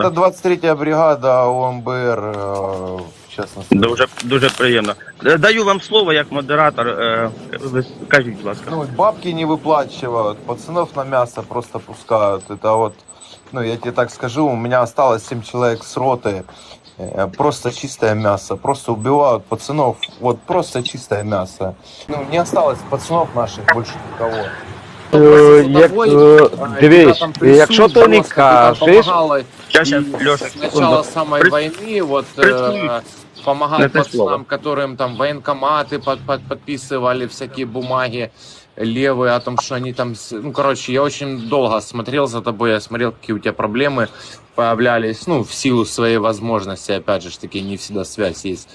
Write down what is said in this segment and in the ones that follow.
Это 23-я бригада ОМБР, э, в частности. Дуже дуже приємно. Е, Даю вам слово як модератор. е, Ви скажіть, будь ласка. Ну, бабки не выплачивают, пацанов на мясо просто пускают. Это вот, ну, я тебе так скажу, у меня осталось 7 человек с роты. Э, Просто чистое мясо. Просто убивают пацанов. Вот просто чистое мясо. Ну, не осталось пацанов наших больше никого. Е, як, е, дивись, якщо ти не кажеш, Щас, И Льоша, с начала секунду. самой Прис- войны вот э, помогал это пацанам, которым там военкоматы под, под- подписывали всякие бумаги левые о том, что они там... Ну, короче, я очень долго смотрел за тобой, я смотрел, какие у тебя проблемы появлялись, ну, в силу своей возможности, опять же, ж таки, не всегда связь есть.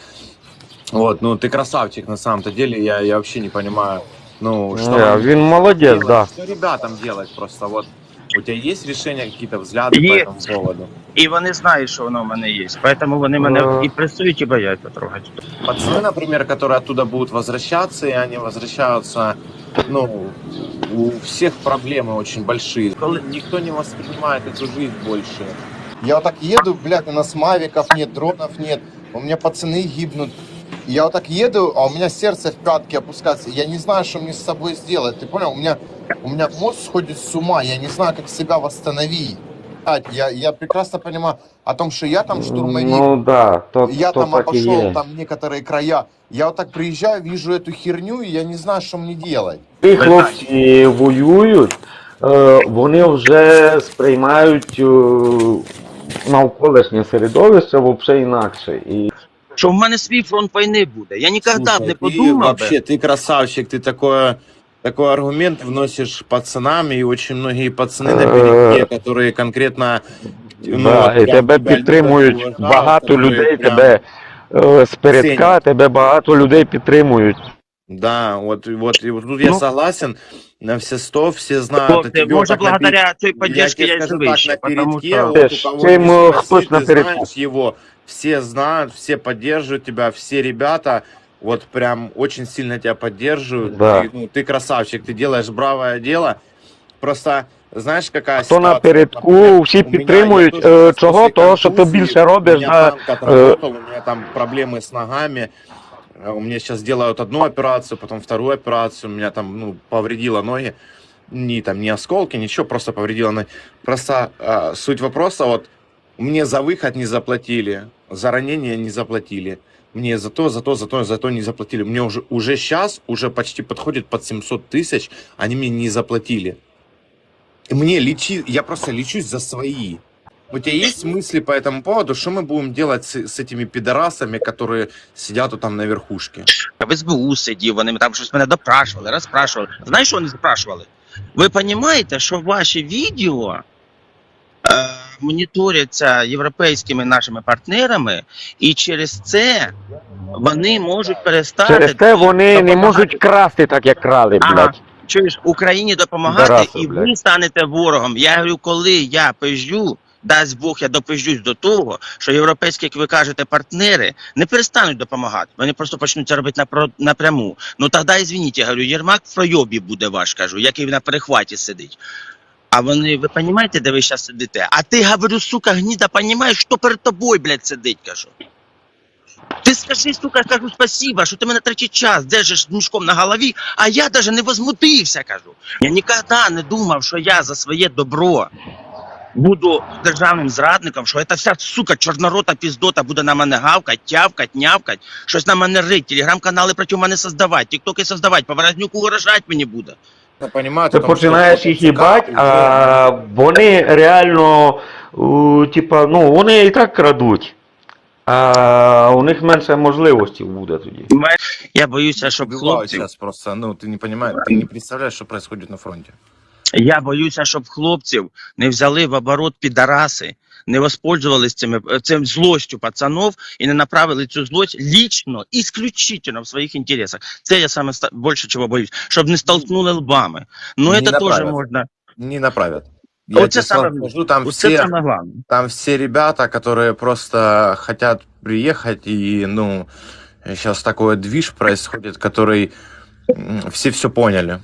Вот, ну, ты красавчик на самом-то деле, я, я вообще не понимаю, ну, что... Ні, вам він молодець, делать, да. Что ребятам делать просто, вот... У тебя есть решения, какие-то взгляды по Есть. этому поводу? І вони знають, що воно в мене є. Тому вони мене Е. і пресують, і бояться трогати. Пацаны, например, которые оттуда будут возвращаться, и они возвращаются, ну, у всех проблемы очень большие. Никто не воспринимает эту жизнь больше. Я вот так еду, блядь, у нас мавиков нет, дронов нет, у меня пацаны гибнут. Я вот так еду, а у меня сердце в пятки опускается. Я не знаю, что мне с собой сделать. Ты понял? У меня, у меня мозг сходит с ума. Я не знаю, как себя восстановить. Блядь, Я, я прекрасно понимаю о том, что я там штурмовик, Ну да, то, я то там так і обошел є. там некоторые края. Я вот так приезжаю, вижу эту херню, и я не знаю, что мне делать. Ті хлопці воюють, е, вони вже сприймають е, навколишнє середовище взагалі інакше. І Що в мене свій фронт війни буде. Я ніколи б не ты подумав. би. вообще, ты красавчик, ты такое, такой аргумент вносишь пацанам, и очень многие пацаны на береге, которые конкретно... ну, да, вот і прям тебе тебя підтримують уважают, багато которые людей, прям- тебе е, спередка, цінять. тебе багато людей підтримують. Да, вот, вот, и вот тут я Ну. согласен, на все сто, все знают о Хлопці, тебе. може, вот так на благодаря цій Я підтримці тебе я й скажу живий так, на тому передке, що... вот Теж, у кого цим, не э, спроси, хтось на ты передку. знаешь его, все знают, все поддерживают тебя, все ребята вот прям очень сильно тебя поддерживают. Да. Ты, ну, ты красавчик, ты делаешь бравое дело. Просто знаешь, какая Хто на ситуация? передку, Например, всі у меня підтримують. я тоже Е, сейчас Чого? после Того, що ти контузии, більше робиш У меня за танк отработал, у меня там проблемы с ногами. Э, У меня сейчас делают одну операцию, потом вторую операцию. У меня там, ну, повредило ноги. Не там, не осколки, ничего, просто повредило ноги. Просто а, суть вопроса, вот, мне за выход не заплатили, за ранение не заплатили. Мне за то, за то, за то, за то не заплатили. Мне уже, уже сейчас, уже почти подходит под 700 тысяч, они мне не заплатили. И Мне лечи, я просто лечусь за свои. У тебя есть мысли по этому поводу, что мы будем делать с, с этими пидорасами, которые сидят вот там на верхушке? в СБУ сидів, вони там щось мене допрашували, розпрашували. Знаєш, що вони запрашували? Ви розумієте, що ваші відео е, моніторяться європейськими нашими партнерами, і через це вони можуть перестати Через те вони не можуть красти так, як крали, Ага. блядь. чуєш, Україні допомагати, Зараза, і блядь. ви станете ворогом. Я говорю, коли я пижджу, дасть Бог, я допижджусь до того, що європейські, як ви кажете, партнери не перестануть допомагати. Вони просто почнуть це робити напряму. Ну тоді, извините, я говорю, Єрмак в пройобі буде ваш, кажу, який на перехваті сидить. А вони, ви розумієте, де ви зараз сидите? А ти, говорю, сука, гніда, розумієш, що перед тобою, блядь, сидить, кажу. Ти скажи, сука, кажу, спасибо, що ти мене третій час держиш мішком на голові, а я даже не возмутився, кажу. Я ніколи не думав, що я за своє добро буду державним зрадником, що ця вся сука чорнорота піздота буде на мене гавкать, тявкать, нявкать, щось на мене рить, телеграм-канали проти мене создавати, тіктоки создавати, Поворознюку угрожати мені буде. Ти починаєш їх їбать, а вони реально, типа, ну, вони і так крадуть. А у них менше можливостей буде тоді. Я боюся, щоб хлопці сейчас просто, ну, ти не розумієш, ти не представляєш, що відбувається на фронте. Я боюся, щоб хлопців не взяли в оборот підараси, не воспользовались цими цим злостю пацанов і не направили цю злость лічно, исключительно в своїх інтересах. Це я саме ста- більше чого боюсь, щоб не столкнули лбами. Ну Не це теж направят. можна. Не направят. Вот Я это тебе самое- сразу скажу, там Це все, саме головне. там все ребята, которые просто хотят приехать, и, ну, сейчас такой движ происходит, который м, все все поняли.